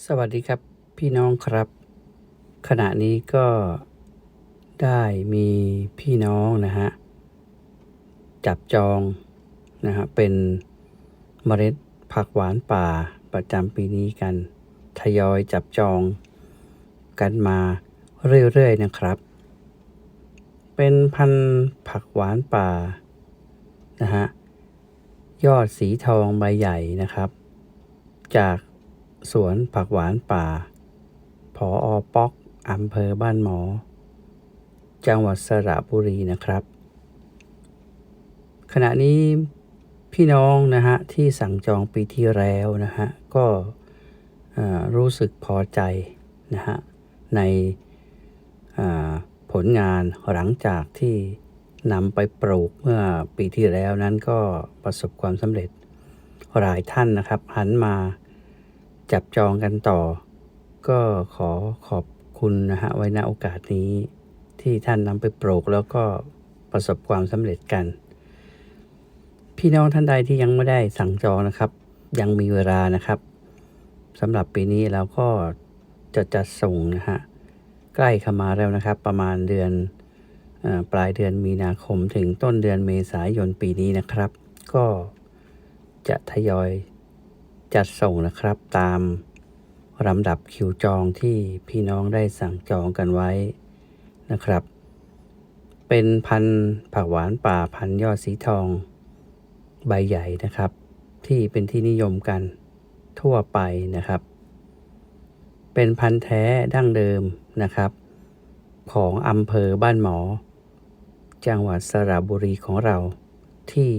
สวัสดีครับพี่น้องครับ ขณะนี้ก็ได้มีพี่น้องนะฮะ จับจองนะฮะเป็นเมล็ดผักหวานป่าประจำปีนี้กัน ทยอยจับจองกันมาเรื่อยๆนะครับ เป็นพันธุ์ผักหวานป่านะฮะยอดสีทองใบใหญ่นะครับ จาก สวนผักหวานป่าพออป๊อกอำเภอบ้านหมอ จังหวัดสระบุรีนะครับ ขณะนี้พี่น้องนะฮะที่สั่งจองปีที่แล้วนะฮะก็รู้สึกพอใจนะฮะในผลงานหลังจากที่นำไปปลูกเมื่อปีที่แล้วนั้นก็ประสบความสำเร็จหลายท่านนะครับ หันมา จับจองกันต่อ ก็ขอขอบคุณนะฮะไว้ณโอกาสนี้ ที่ท่านนำไปปลูกแล้วก็ประสบความสำเร็จกัน พี่น้องท่านใดที่ยังไม่ได้สั่งจองนะครับ ยังมีเวลานะครับสำหรับปีนี้เราก็จะจัดส่งนะฮะใกล้เข้ามาแล้วนะครับ ประมาณเดือนอปลายเดือนมีนาคมถึงต้นเดือนเมษายนปีนี้นะครับ ก็จะทยอย จัดส่งนะครับตามลำดับคิวจองที่พี่น้องได้สั่งจองกันไว้นะครับ เป็นพันผักหวานป่าพันยอดสีทอง ใบใหญ่นะครับ ที่เป็นที่นิยมกันทั่วไปนะครับ เป็นพันธุ์แท้ดั้งเดิมนะครับ ของอำเภอบ้านหมอ จังหวัดสระบุรีของเรา ที่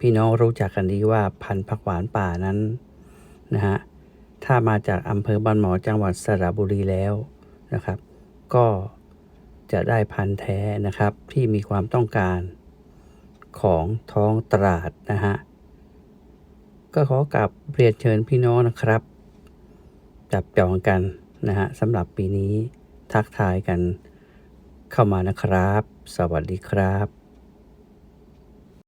พี่น้องรู้จักกันดีว่าพันธุ์ผักหวานป่านั้น นะฮะถ้ามาจากอำเภอบ้านหมอจังหวัดสระบุรีแล้วนะครับ ก็จะได้พันธุ์แท้นะครับที่มีความต้องการของท้องตลาดนะฮะก็ขอกลับเรียนเชิญพี่น้องนะครับ จับจองกันนะฮะสำหรับปีนี้ทักทายกันเข้ามานะครับ สวัสดีครับ